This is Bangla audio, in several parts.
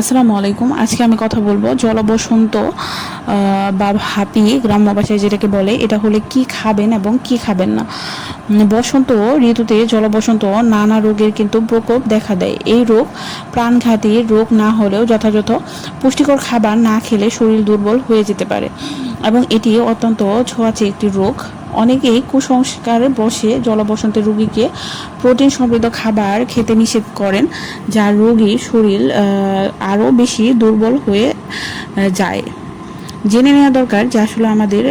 আসসালামু আলাইকুম। আজকে আমি কথা বলব জলবসন্ত বা হাপি গ্রাম্য ভাষায় যেটাকে বলে, এটা হলে কি খাবেন এবং কি খাবেন না। বসন্ত ঋতুতে জলবসন্ত নানা রোগের কিন্তু প্রকোপ দেখা দেয়। এই রোগ প্রাণঘাতী রোগ না হলেও যথাযথ পুষ্টিকর খাবার না খেলে শরীর দুর্বল হয়ে যেতে পারে এবং এটি অত্যন্ত ছোঁয়াচে একটি রোগ। অনেকেই কুসংস্কারে বসে জলবসন্তের রোগীকে প্রোটিন সমৃদ্ধ খাবার খেতে নিষেধ করেন, যা রোগীর শরীর আরও বেশি দুর্বল হয়ে যায়। জেনে নেওয়া দরকার যে আসলে আমাদের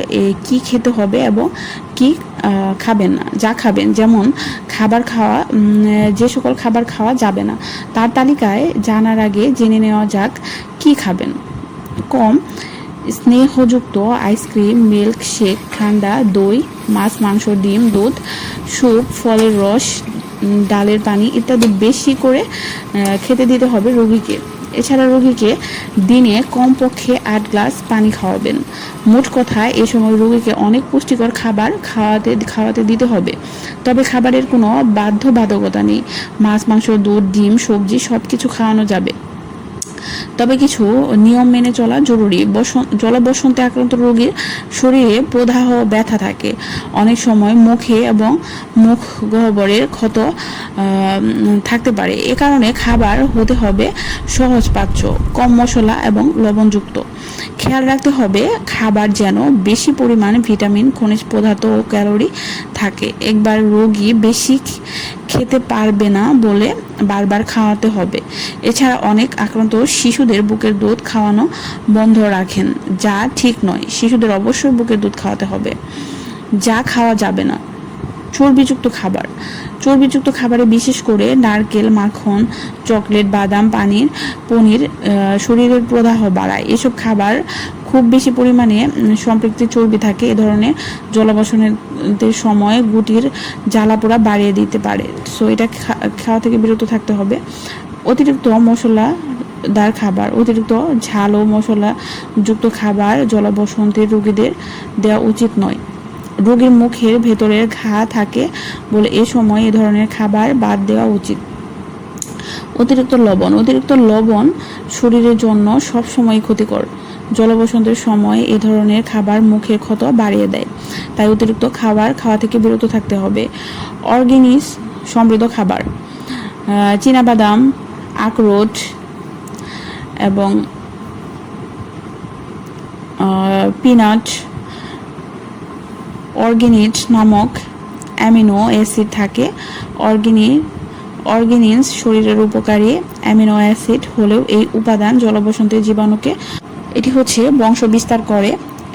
কি খেতে হবে এবং কি খাবেন না, যা খাবেন। যেমন খাবার খাওয়া যে সকল খাবার খাওয়া যাবে না, তার তালিকায় জানার আগে জেনে নেওয়া যাক কি খাবেন। কম স্নেহযুক্ত আইসক্রিম মিল্ক শেক ঠান্ডা দই, মাছ, মাংস, ডিম, দুধ, স্যুপ, ফলের রস ডালের পানি ইত্যাদি বেশি করে খেতে দিতে হবে রোগীকে। এছাড়া রোগীকে দিনে কমপক্ষে আট গ্লাস পানি খাওয়াবেন। মোট কথা, এ সময় রোগীকে অনেক পুষ্টিকর খাবার খাওয়াতে খাওয়াতে দিতে হবে। তবে খাবারের কোনো বাধ্যবাধকতা নেই। মাছ, মাংস, দুধ, ডিম, সবজি সব কিছু খাওয়ানো যাবে। তবে কিছু নিয়ম মেনে চলা জরুরি। বসন্ত জলবসন্তে আক্রান্ত রোগীর শরীরে প্রদাহ ব্যথা থাকে। অনেক সময় মুখে এবং মুখ গহ্বরের ক্ষত থাকতে পারে। এ কারণে খাবার হতে হবে সহজ পাচ্য কম মশলা এবং লবণযুক্ত। খেয়াল রাখতে হবে খাবার যেন বেশি পরিমাণে ভিটামিন, খনিজ পদার্থ ও ক্যালোরি থাকে। একবার রোগী বেশি খেতে পারবে না বলে বারবার খাওয়াতে হবে। এছাড়া অনেক আক্রান্ত শিশুদের বুকের দুধ খাওয়ানো বন্ধ রাখেন, যা ঠিক নয়। শিশুদের অবশ্যই বুকের দুধ খাওয়াতে হবে। যা খাওয়া যাবে না। চর্বিযুক্ত খাবার। চর্বিযুক্ত খাবারে বিশেষ করে নারকেল, মাখন, চকলেট, বাদাম, পানির, পনির শরীরের প্রদাহ বাড়ায়। এসব খাবার খুব বেশি পরিমাণে সম্পৃক্ত চর্বি থাকে, এ ধরনের জলবসনের সময় গুটির জ্বালাপোড়া বাড়িয়ে দিতে পারে। সো এটা খাওয়া থেকে বিরত থাকতে হবে। অতিরিক্ত মশলা দার খাবার, অতিরিক্ত ঝাল ও মশলা যুক্ত খাবার জলবসন্তের রোগীদের দেওয়া উচিত নয়। রোগীর মুখের ভেতরের ঘা থাকে বলে এ সময় এ ধরনের খাবার বাদ দেওয়া উচিত। অতিরিক্ত লবণ অতিরিক্ত লবণ শরীরের জন্য সব সময় ক্ষতিকর। জলবসন্তের সময় এ ধরনের খাবার মুখের ক্ষত বাড়িয়ে দেয়। তাই অতিরিক্ত খাবার খাওয়া থেকে বিরত থাকতে হবে। অর্গেনিস সমৃদ্ধ খাবার। চীনাবাদাম, আখরোট এবং পিনাট, অর্গেনিট নামক অ্যামিনো অ্যাসিড থাকে। অর্গেনি অর্গেনিনস শরীরের উপকারী অ্যামিনো অ্যাসিড হলেও এই উপাদান জলবসন্তের জীবাণুকে এটি হচ্ছে বংশ বিস্তার করে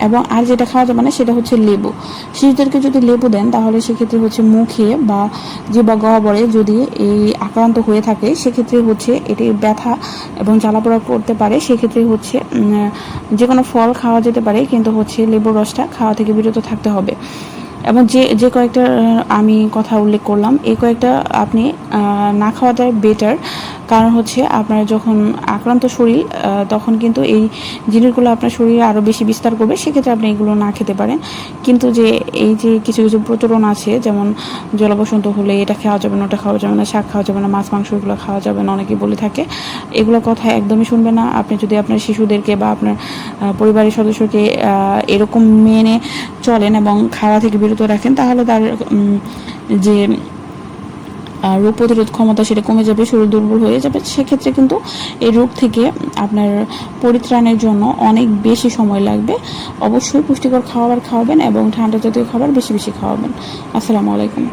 এবং আর যেটা খাওয়া যাবে না সেটা হচ্ছে লেবু। শিশুদেরকে যদি লেবু দেন, তাহলে সেক্ষেত্রে হচ্ছে মুখে বা জিবা গহবরে যদি এই আক্রান্ত হয়ে থাকে, সেক্ষেত্রে হচ্ছে এটি ব্যথা এবং জ্বালাপোড়া করতে পারে। সেক্ষেত্রে হচ্ছে যে কোনো ফল খাওয়া যেতে পারে, কিন্তু হচ্ছে লেবুর রসটা খাওয়া থেকে বিরত থাকতে হবে। এবং যে যে কয়েকটা আমি কথা উল্লেখ করলাম, এই কয়েকটা আপনি না খাওয়াটাই বেটার কারণ হচ্ছে আপনার যখন আক্রান্ত শরীর তখন কিন্তু এই জিনিসগুলো আপনার শরীরে আরও বেশি বিস্তার করবে, সেক্ষেত্রে আপনি এগুলো না খেতে পারেন। কিন্তু যে এই যে কিছু কিছু প্রচলন আছে, যেমন জলবসন্ত হলে এটা খাওয়া যাবে না, ওটা খাওয়া যাবে না, শাক খাওয়া যাবে না, মাছ, মাংস এগুলো খাওয়া যাবে না, অনেকেই বলে থাকে। এগুলো কথা একদমই শুনবে না। আপনি যদি আপনার শিশুদেরকে বা আপনার পরিবারের সদস্যকে এরকম মেনে চলেন এবং খাওয়া থেকে বিরত রাখেন, তাহলে তার যে রোগ প্রতিরোধ ক্ষমতা সেটা কমে যাবে, শরীর দুর্বল হয়ে যাবে, সেক্ষেত্রে কিন্তু এই রোগ থেকে আপনার পরিত্রাণের জন্য অনেক বেশি সময় লাগবে। অবশ্যই পুষ্টিকর খাবার খাওয়াবেন এবং ঠান্ডা জাতীয় খাবার বেশি বেশি খাওয়াবেন। আসসালামু আলাইকুম।